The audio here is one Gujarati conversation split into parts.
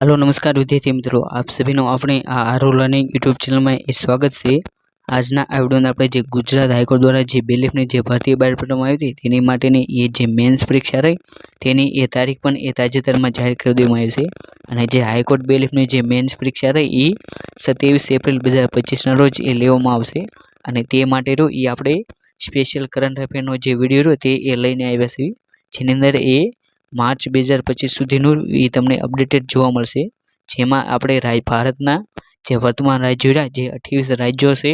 હલો, નમસ્કાર વિદ્યાર્થી મિત્રો. આપ સભીનો આપણે આ આરો લર્નિંગ યુટ્યુબ ચેનલમાં એ સ્વાગત છે. આજના આ વિડીયોને આપણે જે ગુજરાત હાઈકોર્ટ દ્વારા જે બેલેફની જે ભારતીય બહાર પાડવામાં આવી હતી, તેની માટેની એ જે મેન્સ પરીક્ષા રહી, તેની એ તારીખ પણ એ તાજેતરમાં જાહેર કરી દેવામાં આવી છે. અને જે હાઈકોર્ટ બેલેફની જે મેન્સ પરીક્ષા રહી એ સત્યાવીસ એપ્રિલ બે હજાર પચીસના રોજ એ લેવામાં આવશે. અને તે માટેનો એ આપણે સ્પેશિયલ કરંટ અફેરનો જે વીડિયો રહ્યો, તે એ લઈને આવ્યા છે જેની અંદર એ માર્ચ બે હજાર પચીસ સુધીનું એ તમને અપડેટેડ જોવા મળશે. જેમાં આપણે રાજ ભારતના જે વર્તમાન રાજ્યો રહ્યા જે અઠ્યાવીસ રાજ્યો છે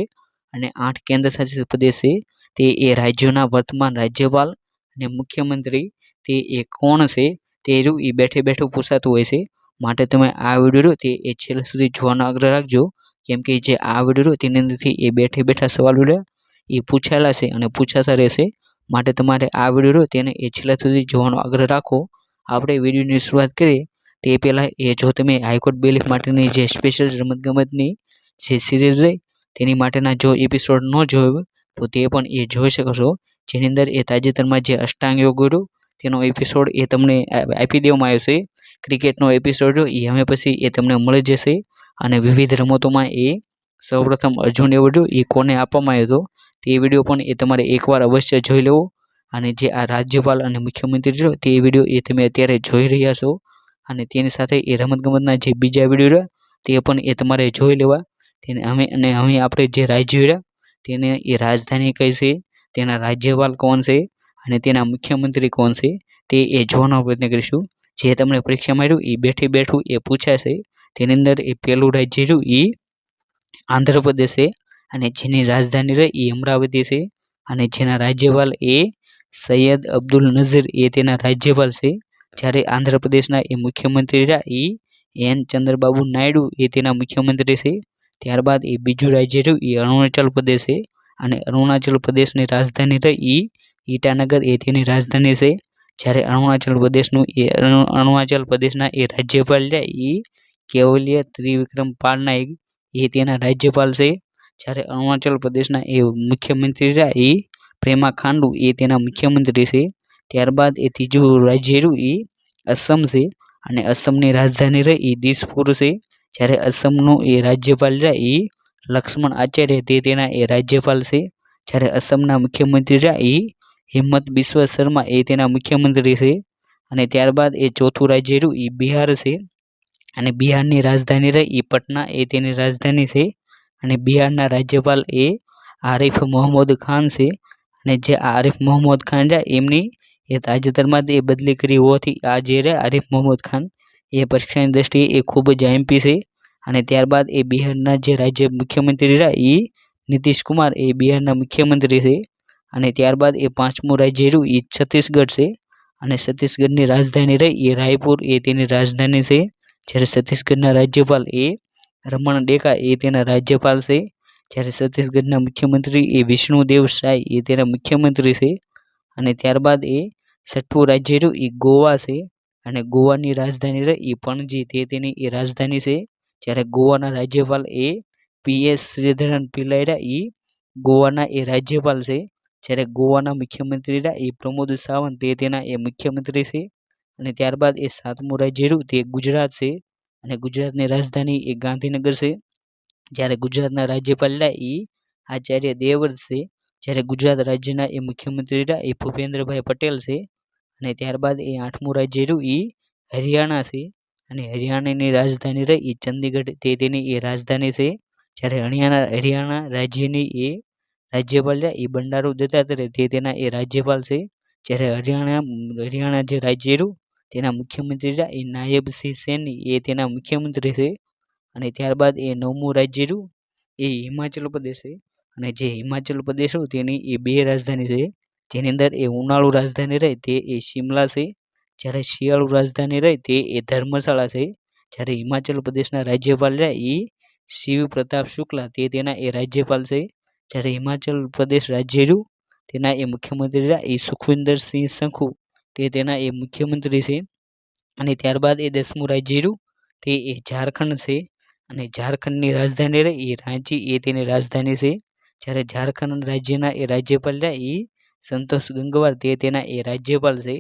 અને આઠ કેન્દ્ર શાસિત પ્રદેશ છે, તે એ રાજ્યોના વર્તમાન રાજ્યપાલ અને મુખ્યમંત્રી તે એ કોણ છે, તે એ બેઠે બેઠું પૂછાતું હોય છે. માટે તમે આ વીડિયો તે એ છેલ્લે સુધી જોવાનો આગ્રહ રાખજો. કેમ કે જે આ વીડિયો તેની અંદરથી એ બેઠે બેઠા સવાલો રહ્યા એ પૂછાયેલા છે અને પૂછાતા રહેશે. માટે તમારે આ વીડિયો રહ્યો તેને એ છેલ્લા સુધી જોવાનો આગ્રહ રાખો. આપણે વિડીયોની શરૂઆત કરીએ, તે પહેલાં એ જો તમે હાઈકોર્ટ બેલીફ માટેની જે સ્પેશિયલ રમતગમતની જે સિરીઝ રહી તેની માટેના જો એપિસોડ ન જોયો તો તે પણ એ જોઈ શકો છો. જેની અંદર એ તાજેતરમાં જે અષ્ટાંગ યોગ રહ્યો તેનો એપિસોડ એ તમને આપી દેવામાં આવ્યો છે. ક્રિકેટનો એપિસોડ રહ્યો એ હવે પછી એ તમને મળી જશે. અને વિવિધ રમતોમાં એ સૌપ્રથમ અર્જુન એવોર્ડ એ કોને આપવામાં આવ્યો હતો? તે વીડિયો પણ એ તમારે એકવાર અવશ્ય જોઈ લેવો. અને જે આ રાજ્યપાલ અને મુખ્યમંત્રી રહ્યો તે વીડિયો એ તમે અત્યારે જોઈ રહ્યા છો. અને તેની સાથે એ રમતગમતના જે બીજા વીડિયો રહ્યા, તે પણ એ તમારે જોઈ લેવા. તેને અમે અને હવે આપણે જે રાજ્યો રહ્યા, તેને એ રાજધાની કઈ છે, તેના રાજ્યપાલ કોણ છે, અને તેના મુખ્યમંત્રી કોણ છે, તે એ જોવાનો પ્રયત્ન કરીશું. જે તમને પરીક્ષા મળ્યું, એ બેઠી બેઠું એ પૂછાશે. તેની અંદર એ પહેલું રાજ્ય રહ્યું એ આંધ્રપ્રદેશ છે. અને જેની રાજધાની રહી એ અમરાવતી છે અને જેના રાજ્યપાલ એ સૈયદ અબ્દુલ નઝીર એ તેના રાજ્યપાલ છે. જ્યારે આંધ્રપ્રદેશના એ મુખ્યમંત્રી રહ્યા એ એન ચંદ્રબાબુ નાયડુ એ તેના મુખ્યમંત્રી છે. ત્યારબાદ એ બીજું રાજ્ય રહ્યું એ અરુણાચલ પ્રદેશ છે અને અરુણાચલ પ્રદેશની રાજધાની રહી એ ઈટાનગર એ તેની રાજધાની છે. જ્યારે અરુણાચલ પ્રદેશનું એ અરુણાચલ પ્રદેશના એ રાજ્યપાલ રહ્યા એ કેવલિયા ત્રિવિક્રમ પાલનાયક એ તેના રાજ્યપાલ છે. જ્યારે અરુણાચલ પ્રદેશના એ મુખ્યમંત્રી રહ્યા એ પ્રેમા ખાંડુ એ તેના મુખ્યમંત્રી છે. ત્યારબાદ એ ત્રીજું રાજ્ય રહ્યું એ અસમ છે. અને અસમની રાજધાની રહી એ દિસપુર છે. જ્યારે અસમનું એ રાજ્યપાલ રહ્યા એ લક્ષ્મણ આચાર્ય, તે તેના એ રાજ્યપાલ છે. જ્યારે અસમના મુખ્યમંત્રી રહ્યા એ હિંમત બિસ્વ શર્મા, એ તેના મુખ્યમંત્રી છે. અને ત્યારબાદ એ ચોથું રાજ્ય રહ્યું એ બિહાર છે. અને બિહારની રાજધાની રહી એ પટના, એ તેની રાજધાની છે. અને બિહારના રાજ્યપાલ એ આરિફ મોહમ્મદ ખાન છે. અને જે આરિફ મોહમ્મદ ખાન રહ્યા એમની એ તાજેતરમાં એ બદલી કરી હોવાથી આ જે રહે આરિફ મોહમ્મદ ખાન એ પરીક્ષાની દ્રષ્ટિએ એ ખૂબ જ આઈએમપી છે. અને ત્યારબાદ એ બિહારના જે રાજ્ય મુખ્યમંત્રી રહ્યા એ નીતિશ કુમાર એ બિહારના મુખ્યમંત્રી છે. અને ત્યારબાદ એ પાંચમું રાજ્ય રહ્યું એ છત્તીસગઢ છે. અને છત્તીસગઢની રાજધાની રહી એ રાયપુર, એ તેની રાજધાની છે. જ્યારે છત્તીસગઢના રાજ્યપાલ એ રમણ ડેકા એ તેના રાજ્યપાલ છે. જ્યારે છત્તીસગઢના મુખ્યમંત્રી એ વિષ્ણુદેવ સાય એ તેના મુખ્યમંત્રી છે. અને ત્યારબાદ એ છઠ્ઠું રાજ્ય રહ્યું, એ ગોવા છે. અને ગોવાની રાજધાની રહી, એ પણજી તે તેની એ રાજધાની છે. જ્યારે ગોવાના રાજ્યપાલ એ પી એસ શ્રીધરન પિલાયરા, એ ગોવાના એ રાજ્યપાલ છે. જ્યારે ગોવાના મુખ્યમંત્રી રહ્યા, એ પ્રમોદ સાવંત તે તેના એ મુખ્યમંત્રી છે. અને ત્યારબાદ એ સાતમું રાજ્ય રહ્યું, તે ગુજરાત છે. અને ગુજરાતની રાજધાની એ ગાંધીનગર છે. જ્યારે ગુજરાતના રાજ્યપાલ રહ્યા એ આચાર્ય દેવવ્રત છે. જ્યારે ગુજરાત રાજ્યના એ મુખ્યમંત્રી રહ્યા એ ભૂપેન્દ્રભાઈ પટેલ છે. અને ત્યારબાદ એ આઠમું રાજ્ય રહ્યું એ હરિયાણા છે. અને હરિયાણાની રાજધાની રહી એ ચંદીગઢ તે તેની એ રાજધાની છે. જ્યારે હરિયાણા હરિયાણા રાજ્યની એ રાજ્યપાલ રહ્યા એ બંડારુ દત્તાત્રેય તે તેના એ રાજ્યપાલ છે. જ્યારે હરિયાણા હરિયાણા જે રાજ્ય રહ્યું તેના મુખ્યમંત્રી રહ્યા, એ નાયબ સિંહ સૈની, એ તેના મુખ્યમંત્રી છે. અને ત્યારબાદ એ નવમું રાજ્ય રહ્યું, એ હિમાચલ પ્રદેશ છે. અને જે હિમાચલ પ્રદેશ રહ્યું, તેની એ બે રાજધાની છે. જેની અંદર એ ઉનાળુ રાજધાની રહે, તે એ શિમલા છે. જ્યારે શિયાળુ રાજધાની રહે, તે એ ધર્મશાળા છે. જ્યારે હિમાચલ પ્રદેશના રાજ્યપાલ રહ્યા, એ શિવ પ્રતાપ શુક્લા, તે તેના એ રાજ્યપાલ છે. જ્યારે હિમાચલ પ્રદેશ રાજ્ય રહ્યું, તેના એ મુખ્યમંત્રી રહ્યા, એ સુખવિન્દર સિંહ સંખુ તે તેના એ મુખ્યમંત્રી છે. અને ત્યારબાદ એ દસમું રાજ્ય રહ્યું. તે એ ઝારખંડ છે. અને ઝારખંડની રાજધાની રહે, એ રાંચી એ તેની રાજધાની છે. જ્યારે ઝારખંડ રાજ્યના એ રાજ્યપાલ રહ્યા, એ સંતોષ ગંગવાર તે તેના એ રાજ્યપાલ છે.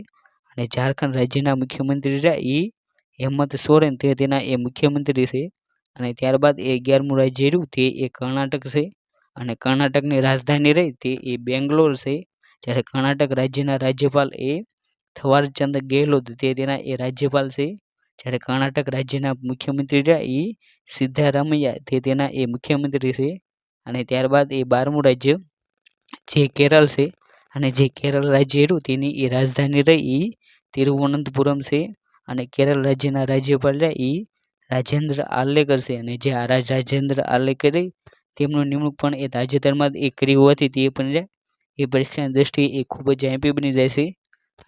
અને ઝારખંડ રાજ્યના મુખ્યમંત્રી રહ્યા, એ હેમંત સોરેન તે તેના એ મુખ્યમંત્રી છે. અને ત્યારબાદ એ અગિયારમું રાજ્ય રહ્યું, તે એ કર્ણાટક છે. અને કર્ણાટકની રાજધાની રહી, તે એ બેંગ્લોર છે. જ્યારે કર્ણાટક રાજ્યના રાજ્યપાલ એ થવારચંદ ગેહલોત તે તેના એ રાજ્યપાલ છે. જ્યારે કર્ણાટક રાજ્યના મુખ્યમંત્રી રહ્યા એ સિદ્ધારામૈયા તે તેના એ મુખ્યમંત્રી છે. અને ત્યારબાદ એ બારમું રાજ્ય જે કેરળ છે. અને જે કેરળ રાજ્ય રહ્યું, તેની એ રાજધાની રહી એ તિરુવનંતપુરમ છે. અને કેરળ રાજ્યના રાજ્યપાલ રહ્યા એ રાજેન્દ્ર આલ્લેકર છે. અને જે આ રાજ રાજેન્દ્ર આર્લેકર રહી તેમનું નિમણૂક પણ એ તાજેતરમાં એ કરી હોવાથી તે પણ એ પરીક્ષાની દ્રષ્ટિએ એ ખૂબ જ એમપી બની જાય છે.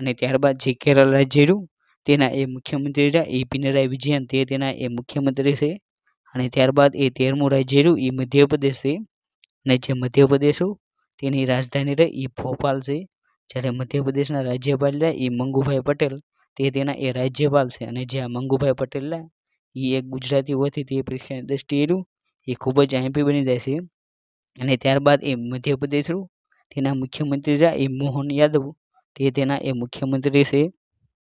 અને ત્યારબાદ જે કેરળ રાજ્ય રહ્યું તેના એ મુખ્યમંત્રી રહ્યા, એ પિનરાઈ વિજયન, તે તેના એ મુખ્યમંત્રી છે. અને ત્યારબાદ એ તેરમું રાજ્ય રહ્યું એ મધ્યપ્રદેશ છે. અને જે મધ્યપ્રદેશ રહ્યું તેની રાજધાની રહી, એ ભોપાલ છે. જ્યારે મધ્યપ્રદેશના રાજ્યપાલ રહ્યા, એ મંગુભાઈ પટેલ, તે તેના એ રાજ્યપાલ છે. અને જે આ મંગુભાઈ પટેલ રહ્યા એ એક ગુજરાતી હોવાથી તે પરીક્ષાની દ્રષ્ટિએ રહ્યું, એ ખૂબ જ આઈપી બની જાય છે. અને ત્યારબાદ એ મધ્યપ્રદેશ રહ્યું, તેના મુખ્યમંત્રી રહ્યા, એ મોહન યાદવ તે તેના એ મુખ્યમંત્રી છે.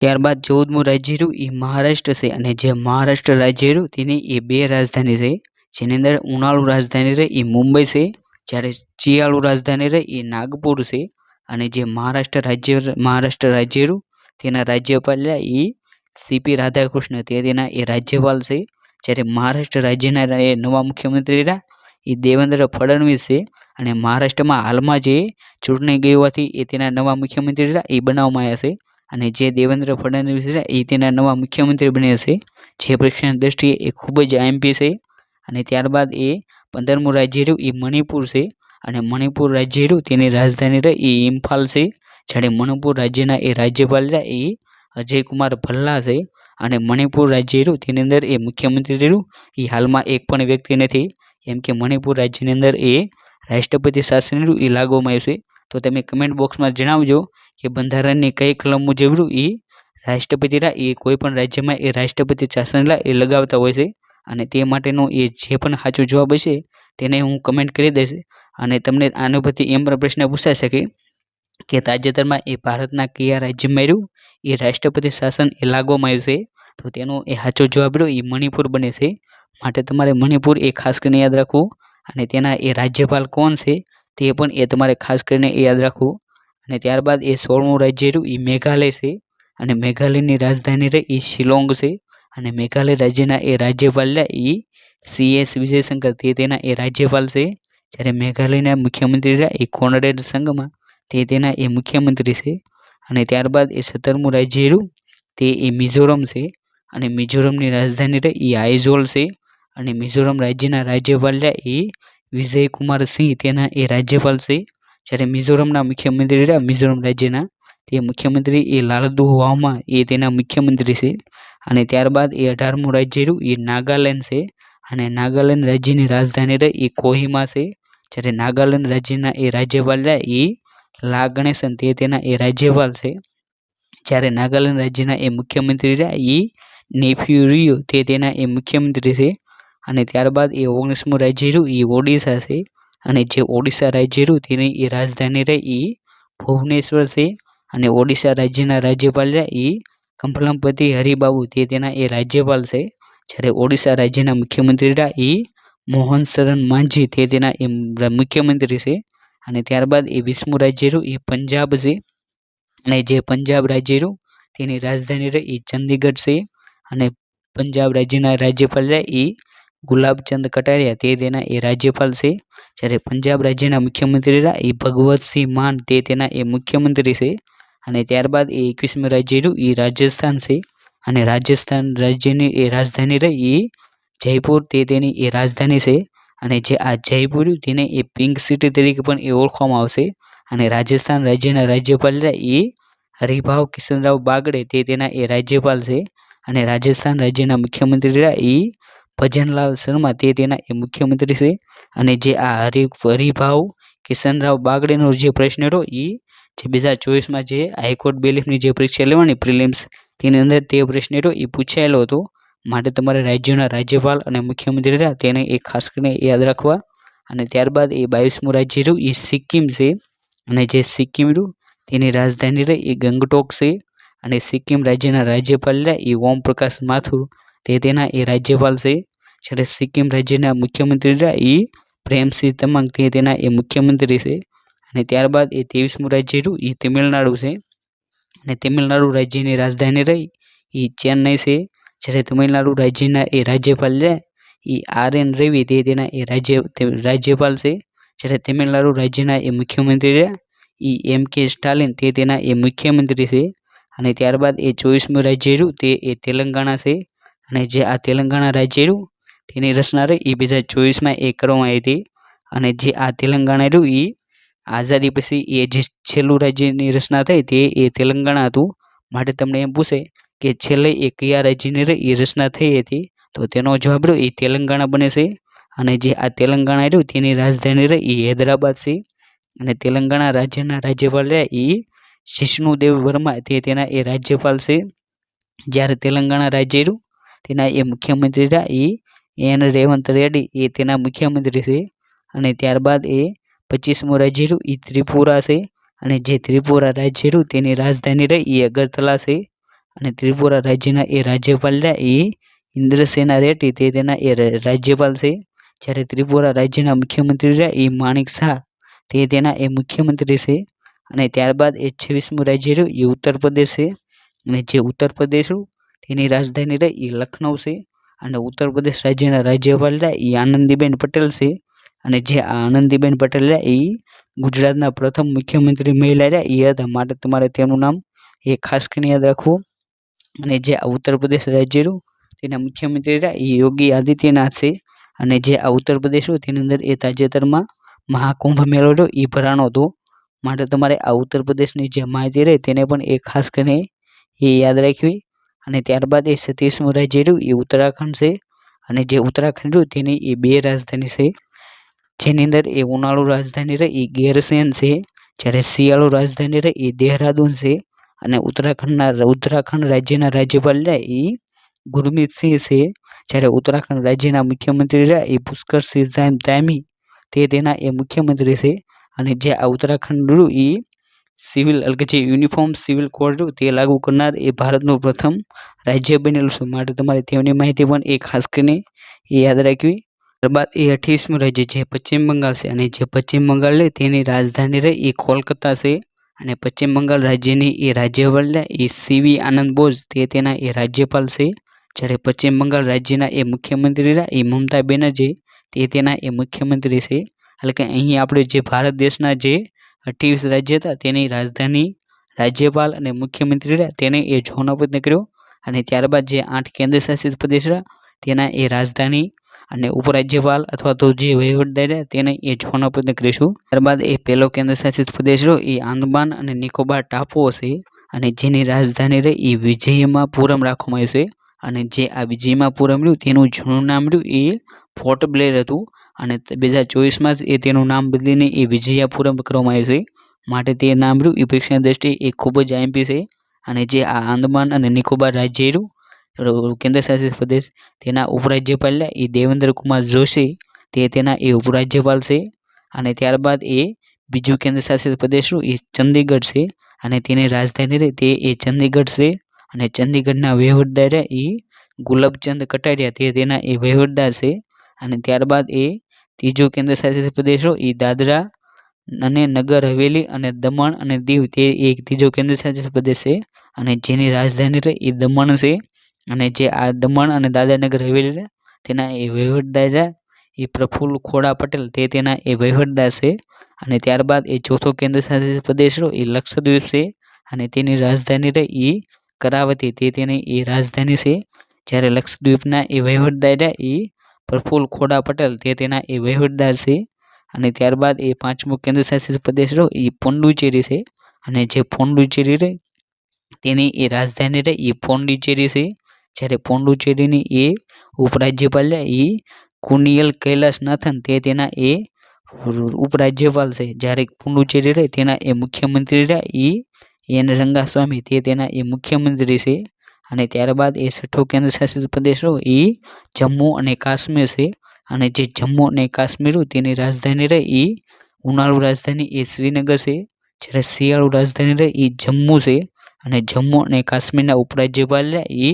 ત્યારબાદ ચૌદમું રાજ્ય રહ્યું એ મહારાષ્ટ્ર છે. અને જે મહારાષ્ટ્ર રાજ્ય રહ્યું, તેની એ બે રાજધાની છે. જેની અંદર ઉનાળુ રાજધાની રહે એ મુંબઈ છે. જ્યારે શિયાળુ રાજધાની રહે એ નાગપુર છે. અને જે મહારાષ્ટ્ર રાજ્ય મહારાષ્ટ્ર રાજ્ય રહ્યું, તેના રાજ્યપાલ એ સીપી રાધાકૃષ્ણ. તે તેના એ રાજ્યપાલ છે. જ્યારે મહારાષ્ટ્ર રાજ્યના એ નવા મુખ્યમંત્રી રહ્યા એ દેવેન્દ્ર ફડણવીસ છે. અને મહારાષ્ટ્રમાં હાલમાં જે ચૂંટણી ગઈ હોવાથી એ તેના નવા મુખ્યમંત્રી હતા એ બનાવવામાં આવ્યા છે. અને જે દેવેન્દ્ર ફડણવીસ રહ્યા એ તેના નવા મુખ્યમંત્રી બન્યા છે. જે પરીક્ષાની દ્રષ્ટિએ એ ખૂબ જ આઈએમપી છે અને ત્યારબાદ એ પંદરમું રાજ્ય રહ્યું, એ મણિપુર છે. અને મણિપુર રાજ્ય રહ્યું, તેની રાજધાની રહી, એ ઇમ્ફાલ છે. જ્યારે મણિપુર રાજ્યના એ રાજ્યપાલ રહ્યા, એ અજયકુમાર ભલ્લા છે. અને મણિપુર રાજ્ય રહ્યું, તેની અંદર એ મુખ્યમંત્રી રહ્યું, એ હાલમાં એક પણ વ્યક્તિ નથી. કેમ કે મણિપુર રાજ્યની અંદર એ રાષ્ટ્રપતિ શાસન રહ્યું એ લાગવામાં આવ્યું છે તો તમે કમેન્ટ બોક્સમાં જણાવજો કે બંધારણની કઈ કલમ મુજબ રહ્યું એ રાષ્ટ્રપતિના એ કોઈ પણ રાજ્યમાં એ રાષ્ટ્રપતિ શાસનલા એ લગાવતા હોય છે. અને તે માટેનો એ જે પણ સાચો જવાબ હશે તેને હું કમેન્ટ કરી દઈશ. અને તમને આના પરથી એમ પણ પ્રશ્ન પૂછાઈ શકે કે તાજેતરમાં એ ભારતના કયા રાજ્યમાં રહ્યું? એ રાષ્ટ્રપતિ શાસન એ લાગવામાં આવ્યું છે તો તેનો એ સાચો જવાબ રહ્યો એ મણિપુર બને છે. માટે તમારે મણિપુર એ ખાસ કરીને યાદ રાખવું. અને તેના એ રાજ્યપાલ કોણ છે, તે પણ એ તમારે ખાસ કરીને એ યાદ રાખવું. અને ત્યારબાદ એ સોળમું રાજ્ય રહ્યું એ મેઘાલય છે. અને મેઘાલયની રાજધાની રહી એ શિલોંગ છે. અને મેઘાલય રાજ્યના એ રાજ્યપાલ રહ્યા એ સી એસ વિજયશંકર. તે તેના એ રાજ્યપાલ છે. જ્યારે મેઘાલયના મુખ્યમંત્રી રહ્યા એ કોનરેડ સંઘમાં. તે તેના એ મુખ્યમંત્રી છે. અને ત્યારબાદ એ સત્તરમું રાજ્ય રહ્યું, તે એ મિઝોરમ છે. અને મિઝોરમની રાજધાની રહી એ આઇઝોલ છે. અને મિઝોરમ રાજ્યના રાજ્યપાલ રહ્યા એ વિજયકુમાર સિંહ તેના એ રાજ્યપાલ છે. જ્યારે મિઝોરમના મુખ્યમંત્રી રહ્યા મિઝોરમ રાજ્યના, તે મુખ્યમંત્રી એ લાલદુહવામાં એ તેના મુખ્યમંત્રી છે. અને ત્યારબાદ એ અઢારમું રાજ્ય રહ્યું, એ નાગાલેન્ડ છે. અને નાગાલેન્ડ રાજ્યની રાજધાની રહી એ કોહિમા છે. જ્યારે નાગાલેન્ડ રાજ્યના એ રાજ્યપાલ રહ્યા એ લા ગણેશન તે તેના એ રાજ્યપાલ છે. જ્યારે નાગાલેન્ડ રાજ્યના એ મુખ્યમંત્રી રહ્યા એ નેફ્યુ રિયો તે તેના એ મુખ્યમંત્રી છે. અને ત્યારબાદ એ ઓગણીસમું રાજ્ય રહ્યું એ ઓડિશા છે અને જે ઓડિશા રાજ્ય રહ્યું, તેની એ રાજધાની રહી એ ભુવનેશ્વર છે. અને ઓડિશા રાજ્યના રાજ્યપાલ રહ્યા એ કમલમપતિ હરિબાબુ. તે તેના એ રાજ્યપાલ છે. જ્યારે ઓડિશા રાજ્યના મુખ્યમંત્રી રહ્યા એ મોહન શરણ માંઝી. તે તેના એ મુખ્યમંત્રી છે. અને ત્યારબાદ એ વીસમું રાજ્ય રહ્યું એ પંજાબ છે. અને જે પંજાબ રાજ્ય રહ્યું, તેની રાજધાની રહી એ ચંદીગઢ છે. અને પંજાબ રાજ્યના રાજ્યપાલ રહ્યા એ ગુલાબચંદ કટારિયા તે તેના એ રાજ્યપાલ છે. જ્યારે પંજાબ રાજ્યના મુખ્યમંત્રી રહ્યા, એ ભગવતસિંહ માન તે તેના એ મુખ્યમંત્રી છે. અને ત્યારબાદ એ એકવીસમું રાજ્ય રહ્યું, એ રાજસ્થાન છે. અને રાજસ્થાન રાજ્યની એ રાજધાની રહી, એ જયપુર તે તેની એ રાજધાની છે. અને જે આ જયપુર તેને એ પિંક સિટી તરીકે પણ એ ઓળખવામાં આવશે. અને રાજસ્થાન રાજ્યના રાજ્યપાલ રહ્યા, એ હરિભાવ કિશનરાવ બાગડે તે તેના એ રાજ્યપાલ છે. અને રાજસ્થાન રાજ્યના મુખ્યમંત્રી રહ્યા, એ ભજનલાલ શર્મા તે તેના એ મુખ્યમંત્રી છે. અને જે આ હરિ હરિભાવ કિશનરાવ બાગડેનો જે પ્રશ્ન હતો એ જે બે હજાર ચોવીસમાં જે હાઈકોર્ટ બેલીફની જે પરીક્ષા લેવાની પ્રિલિમ્સ તેની અંદર તે પ્રશ્ન હતો એ પૂછાયેલો હતો. માટે તમારે રાજ્યોના રાજ્યપાલ અને મુખ્યમંત્રી રહ્યા તેને એ ખાસ કરીને યાદ રાખવા. અને ત્યારબાદ એ બાવીસમું રાજ્ય રહ્યું એ સિક્કિમ છે. અને જે સિક્કિમ રહ્યું તેની રાજધાની રહી એ ગંગટોક છે. અને સિક્કિમ રાજ્યના રાજ્યપાલ રહ્યા એ ઓમ પ્રકાશ માથુર તે તેના એ રાજ્યપાલ છે. જ્યારે સિક્કિમ રાજ્યના મુખ્યમંત્રી રહ્યા. એ પ્રેમસિંહ તમાંગ તે તેના એ મુખ્યમંત્રી છે. અને ત્યારબાદ એ ત્રેવીસમું રાજ્ય રહ્યું. એ તમિલનાડુ છે. અને તમિલનાડુ રાજ્યની રાજધાની રહી. એ ચેન્નઈ છે. જ્યારે તમિલનાડુ રાજ્યના એ રાજ્યપાલ રહ્યા. એ આર એન રવિ તે તેના એ રાજ્ય રાજ્યપાલ છે. જ્યારે તમિલનાડુ રાજ્યના એ મુખ્યમંત્રી રહ્યા. એ એમ કે સ્ટાલિન તે તેના એ મુખ્યમંત્રી છે. અને ત્યારબાદ એ ચોવીસમું રાજ્ય રહ્યું. તે એ તેલંગાણા છે. અને જે આ તેલંગાણા રાજ્ય રહ્યું તેની રચના રહી. એ બે હજાર ચોવીસમાં એ કરવામાં આવી હતી. અને જે આ તેલંગાણા રહ્યું એ આઝાદી પછી એ જે છેલ્લું રાજ્યની રચના થઈ, તે એ તેલંગાણા હતું. માટે તમને એમ પૂછે કે છેલ્લે એ કયા રાજ્યની રહી એ રચના થઈ હતી. તો તેનો જવાબ રહ્યો એ તેલંગાણા બને છે. અને જે આ તેલંગાણા રહ્યું, તેની રાજધાની રહી એ હૈદરાબાદ છે. અને તેલંગાણા રાજ્યના રાજ્યપાલ રહ્યા એ શિષ્ણુદેવ વર્મા. તે તેના એ રાજ્યપાલ છે. જ્યારે તેલંગાણા રાજ્ય તેના એ મુખ્યમંત્રી રહ્યા એ એન રેવંત રેડ્ડી એ તેના મુખ્યમંત્રી છે. અને ત્યારબાદ એ પચીસમું રાજ્ય રહ્યું એ ત્રિપુરા છે. અને જે ત્રિપુરા રાજ્ય રહ્યું, તેની રાજધાની રહી એ અગરતલા છે. અને ત્રિપુરા રાજ્યના એ રાજ્યપાલ રહ્યા એ ઇન્દ્રસેના રેડ્ડી તે તેના એ રાજ્યપાલ છે. જ્યારે ત્રિપુરા રાજ્યના મુખ્યમંત્રી રહ્યા એ માણિક શાહ, તે તેના એ મુખ્યમંત્રી છે. અને ત્યારબાદ એ છવ્વીસમું રાજ્ય રહ્યું એ ઉત્તર પ્રદેશ છે. અને જે ઉત્તર પ્રદેશ તેની રાજધાની રહી એ લખનઉ છે. અને ઉત્તર પ્રદેશ રાજ્યના રાજ્યપાલ રહ્યા એ આનંદીબેન પટેલ છે. અને જે આનંદીબેન પટેલ રહ્યા એ ગુજરાતના પ્રથમ મુખ્યમંત્રી મહિલા રહ્યા એ હતા. માટે તમારે તેનું નામ એ ખાસ કરીને યાદ રાખવું. અને જે આ ઉત્તર પ્રદેશ રાજ્ય રહ્યું, તેના મુખ્યમંત્રી રહ્યા એ યોગી આદિત્યનાથ છે. અને જે આ ઉત્તર પ્રદેશ રહ્યું, તેની અંદર એ તાજેતરમાં મહાકુંભ મેળો રહ્યો એ ભરાણો હતો. માટે તમારે આ ઉત્તર પ્રદેશની જે માહિતી રહે, તેને પણ એ ખાસ કરીને એ યાદ રાખવી. અને ત્યારબાદ એ સત્યાવીસમું રાજ્ય રહ્યું, એ ઉત્તરાખંડ છે. અને જે ઉત્તરાખંડ રહ્યું, તેની એ બે રાજધાની છે. જેની અંદર એ ઉનાળુ રાજધાની રહે, એ ગેરસેન છે. જ્યારે શિયાળુ રાજધાની રહે, એ દેહરાદૂન છે. અને ઉત્તરાખંડના ઉત્તરાખંડ રાજ્યના રાજ્યપાલ રહે એ ગુરમીતસિંહ છે. જ્યારે ઉત્તરાખંડ રાજ્યના મુખ્યમંત્રી રહ્યા, એ પુષ્કરસિંહ ધામી, તે તેના એ મુખ્યમંત્રી છે. અને જે આ ઉત્તરાખંડ રહ્યું, એ સિવિલ એટલે કે જે યુનિફોર્મ સિવિલ કોડ તે લાગુ કરનાર એ ભારતનું પ્રથમ રાજ્ય બનેલું છે. માટે તમારે તેમની માહિતી પણ એ ખાસ કરીને એ યાદ રાખવી. ત્યારબાદ એ અઠ્યાવીસમું રાજ્ય જે પશ્ચિમ બંગાળ છે અને જે પશ્ચિમ બંગાળ લે તેની રાજધાની રહે એ કોલકાતા છે અને પશ્ચિમ બંગાળ રાજ્યની એ રાજ્યપાલ એ સીવી આનંદ બોઝ તે તેના એ રાજ્યપાલ છે. જ્યારે પશ્ચિમ બંગાળ રાજ્યના એ મુખ્યમંત્રી રહ્યા એ મમતા બેનર્જી તે તેના એ મુખ્યમંત્રી છે. એટલે કે અહીં આપણે જે ભારત દેશના જે અઠ્યાવીસ રાજ્ય હતા, તેની રાજધાની રાજ્યપાલ અને મુખ્યમંત્રી રહ્યા. તેને એ ઝોન અપત કર્યો અને ત્યારબાદ જે આઠ કેન્દ્ર શાસિત પ્રદેશ રહ્યા, તેના એ રાજધાની અને ઉપરાજ્યપાલ અથવા તો જે વહીવટદાર રહ્યા, તેને એ ઝોન અપત કરીશું. ત્યારબાદ એ પહેલો કેન્દ્ર શાસિત પ્રદેશ રહ્યો, એ આંદમાન અને નિકોબાર ટાપુઓ છે અને જેની રાજધાની રહી, એ વિજયમાં પૂરમ રાખવામાં આવ્યું છે. અને જે આ વિજયમાં પૂરમ રહ્યું તેનું જૂનું નામ રહ્યું એ ફોર્ટ બ્લેર હતું. અને બે હજાર ચોવીસમાં જ એ તેનું નામ બદલીને એ વિજયાપુરમ કરવામાં આવ્યું છે. માટે તે નામ રહ્યું. એ પરીક્ષાની દ્રષ્ટિએ એ ખૂબ જ આઈએમપી છે. અને જે આ આંદમાન અને નિકોબાર રાજ્ય રહ્યું કેન્દ્રશાસિત પ્રદેશ, તેના ઉપરાજ્યપાલ એ દેવેન્દ્ર કુમાર જોશી, તે તેના એ ઉપરાજ્યપાલ છે. અને ત્યારબાદ એ બીજું કેન્દ્રશાસિત પ્રદેશનું પ્રદેશ એ ચંદીગઢ છે. અને તેની રાજધાની રહે, તે એ ચંદીગઢ છે. અને ચંદીગઢના વહીવટદાર એ ગુલાબચંદ કટારિયા તે તેના એ વહીવટદાર છે. અને ત્યારબાદ એ ત્રીજો કેન્દ્ર શાસિત પ્રદેશો એ દાદરા અને નગર હવેલી અને દમણ અને દીવ તે એક ત્રીજો કેન્દ્ર શાસિત પ્રદેશ છે. અને જેની રાજધાની રહે એ દમણ છે. અને જે આ દમણ અને દાદરાનગર હવેલી તેના એ વહીવટદાર એ પ્રફુલ્લ ખોડા પટેલ તે તેના એ વહીવટદાર છે. અને ત્યારબાદ એ ચોથો કેન્દ્ર શાસિત પ્રદેશ એ લક્ષદ્વીપ છે. અને તેની રાજધાની રહે એ કરાવતી તે તેની એ રાજધાની છે. જ્યારે લક્ષદ્વીપના એ વહીવટદાર એ પ્રફુલ્લ ખોડા પટેલ, તે તેના એ વહીવટદાર છે. અને ત્યારબાદ એ પાંચમો કેન્દ્ર શાસિત પ્રદેશ રહ્યો, એ પોંડુચેરી છે. અને જે પોંડુચેરી રહે, તેની એ રાજધાની રહે, એ પોંડિચેરી છે. જ્યારે પોંડુચેરીની એ ઉપરાજ્યપાલ રહે એ કુનિયલ કૈલાસનાથન તે તેના એ ઉપરાજ્યપાલ છે. જ્યારે પુંડુચેરી રહે, તેના એ મુખ્યમંત્રી રહ્યા, એ એન રંગાસ્વામી તે તેના એ મુખ્યમંત્રી છે અને ત્યારબાદ એ છઠ્ઠો કેન્દ્ર શાસિત પ્રદેશ એ જમ્મુ અને કાશ્મીર છે. અને જે જમ્મુ અને કાશ્મીર તેની રાજધાની રહે એ ઉનાળુ રાજધાની, એ શ્રીનગર છે. જ્યારે શિયાળુ રાજધાની રહે એ જમ્મુ છે. અને જમ્મુ અને કાશ્મીરના ઉપરાજ્યપાલ એ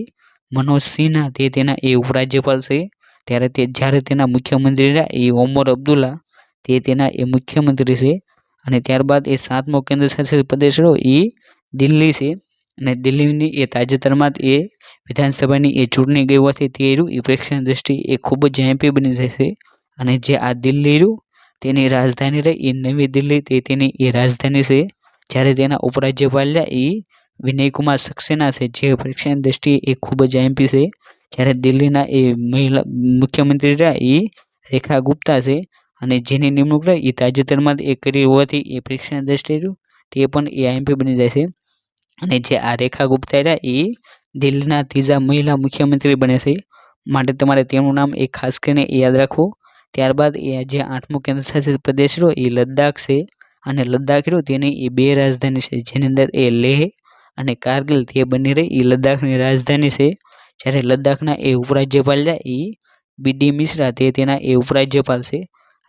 મનોજ સિન્હા, તે તેના એ ઉપરાજ્યપાલ છે. ત્યારે તે જ્યારે તેના મુખ્યમંત્રી રહ્યા એ ઓમર અબ્દુલ્લા, તે તેના એ મુખ્યમંત્રી છે. અને ત્યારબાદ એ સાતમો કેન્દ્ર શાસિત પ્રદેશ રહ્યો એ દિલ્હી છે. અને દિલ્હીની એ તાજેતરમાં જ એ વિધાનસભાની એ ચૂંટણી ગઈ હોવાથી તે રહ્યું. એ પ્રેક્ષણ દ્રષ્ટિ એ ખૂબ જ એમપી બની જશે. અને જે આ દિલ્હી રહ્યું, તેની રાજધાની રહી. એ નવી દિલ્હી, તે તેની એ રાજધાની છે. જ્યારે તેના ઉપરાજ્યપાલ રહ્યા એ વિનયકુમાર સક્સેના છે. જે પ્રેક્ષણ દ્રષ્ટિએ એ ખૂબ જ એમપી છે. જ્યારે દિલ્હીના એ મહિલા, મુખ્યમંત્રી રહ્યા એ રેખા ગુપ્તા છે. અને જેની નિમણૂક રહી એ તાજેતરમાં એ કરી હોવાથી એ પ્રેક્ષણ દ્રષ્ટિએ તે પણ એ આઈએમપી બની જાય છે. અને જે આ રેખા ગુપ્તા રહ્યા એ દિલ્હીના ત્રીજા મહિલા મુખ્યમંત્રી બને છે. માટે તમારે તેમનું નામ એ ખાસ કરીને યાદ રાખવું. ત્યારબાદ એ જે આઠમો કેન્દ્રશાસિત પ્રદેશ રહ્યો એ લદ્દાખ છે. અને લદ્દાખ રહ્યો તેની એ બે રાજધાની છે. જેની અંદર એ લેહ અને કારગિલ તે બંને રહી એ લદ્દાખની રાજધાની છે. જ્યારે લદ્દાખના એ ઉપરાજ્યપાલ રહ્યા એ બીડી મિશ્રા તે તેના એ ઉપરાજ્યપાલ છે.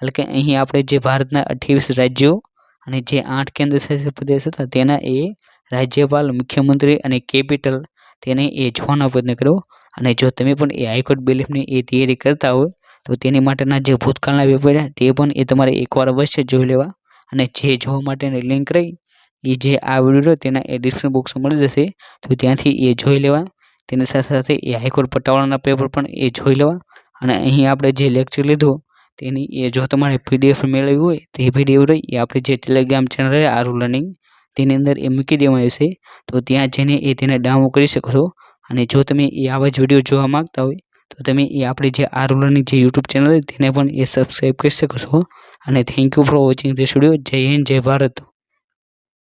એટલે કે અહીં આપણે જે ભારતના અઠ્યાવીસ રાજ્યો અને જે આઠ કેન્દ્ર શાસિત પ્રદેશ હતા, તેના એ રાજ્યપાલ, મુખ્યમંત્રી અને કેપિટલ તેને એ જોવાનો પ્રયત્ન કર્યો. અને જો તમે પણ એ હાઈકોર્ટ બેલીફની એ તૈયારી કરતા હોય, તો તેની માટેના જે ભૂતકાળના પેપર તે પણ એ તમારે એકવાર અવશ્ય જોઈ લેવા. અને જે જોવા માટેની લિંક રહી, એ જે આ વીડિયો તેના એ ડિસ્ક્રિપ્શન બોક્સમાં મળી જશે. તો ત્યાંથી એ જોઈ લેવા. તેની સાથે સાથે એ હાઈકોર્ટ પટ્ટાવાળાના પેપર પણ એ જોઈ લેવા. અને અહીં આપણે જે લેક્ચર લીધો તેની એ જો તમારે પીડીએફ મેળવી હોય તો એ પીડીએફ રહી. એ આપણે જે ટેલિગ્રામ ચેનલ રહે આરુ લર્નિંગ તેની અંદર એ મૂકી દેવામાં આવશે. તો ત્યાં જઈને એ તેને ડાઉનલોડ કરી શકો છો. અને જો તમે એ આવા જ વીડિયો જોવા માગતા હોય, તો તમે એ આપણી જે આરુ લર્નિંગ જે યુટ્યુબ ચેનલ છે, તેને પણ એ સબસ્ક્રાઈબ કરી શકો છો. અને thank you for watching this video Jai Hind, Jai Bharat.